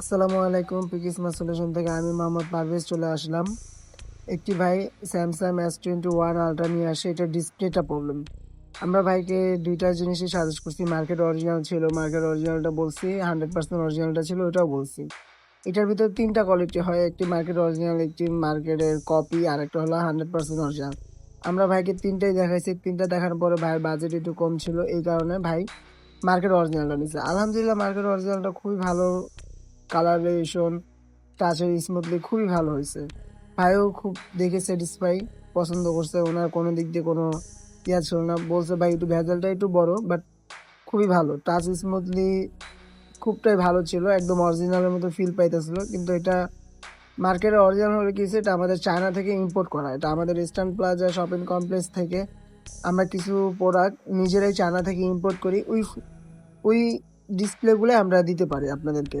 আসসালামু আলাইকুম পিকিস সলিউশন থেকে আমি মোহাম্মদ পারভেজ চলে আসলাম। একটি ভাই Samsung S twenty one ultra নিয়ে আসে, এটা ডিসপ্লেটা প্রবলেম আমরা ভাইকে দুইটা জিনিসই সাজেস্ট করছি মার্কেট অরিজিনাল ছিল মার্কেট অরিজিনালটা বলছি হান্ড্রেড পার্সেন্ট অরিজিনালটা ছিল, ওটাও বলছি। এটার ভিতর তিনটা কোয়ালিটি হয়, একটি মার্কেট অরিজিনাল একটি মার্কেটের কপি আর একটা হলো হান্ড্রেড পার্সেন্ট অরিজিনাল আমরা ভাইকে তিনটাই দেখাইছি, তিনটা দেখার পরে ভাইয়ের বাজেট একটু কম ছিল, এই কারণে ভাই মার্কেট অরিজিনালটা নিচ্ছে আলহামদুলিল্লাহ মার্কেট অরিজিনালটা খুবই ভালো। কালারেশন টাচের স্মুথলি খুবই ভালো হয়েছে। ভাইও খুব দেখে স্যাটিসফাই পছন্দ করছে। ওনার কোনো দিক দিয়ে কোনো ইয়া ছিল না। বলছে, ভাই, একটু ভেজালটা একটু বড় বাট খুবই ভালো। টাচ স্মুথলি খুবটাই ভালো ছিল, একদম অরিজিনালের মতো ফিল পাইতেছিল। কিন্তু এটা মার্কেটে অরিজিনাল হলে কি এটা আমাদের চায়না থেকে ইম্পোর্ট করা। এটা আমাদের ইস্টার্ন প্লাজা শপিং কমপ্লেক্স থেকে আমরা কিছু প্রোডাক্ট নিজেরাই চায়না থেকে ইম্পোর্ট করি, ওই ওই ডিসপ্লেগুলো আমরা দিতে পারি আপনাদেরকে।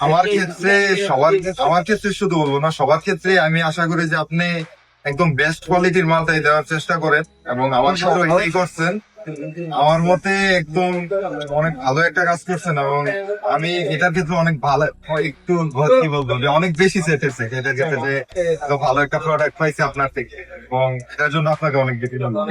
আমার ক্ষেত্রে সবার আমার ক্ষেত্রে শুধু বলব না সবার ক্ষেত্রে আমি আশা করি যে আপনি একদম বেস্ট কোয়ালিটির মালটাই দেওয়ার চেষ্টা করেন এবং আমার সাথে করছেন। আমার মতে একদম অনেক ভালো একটা কাজ করছেন এবং আমি এটার ক্ষেত্রে অনেক ভালো একটু কি বলব যে অনেক বেশি সেটেছে এটার ক্ষেত্রে যে ভালো একটা প্রোডাক্ট পাইছে আপনার থেকে এবং এটার জন্য আপনাকে অনেক বেশি ধন্যবাদ।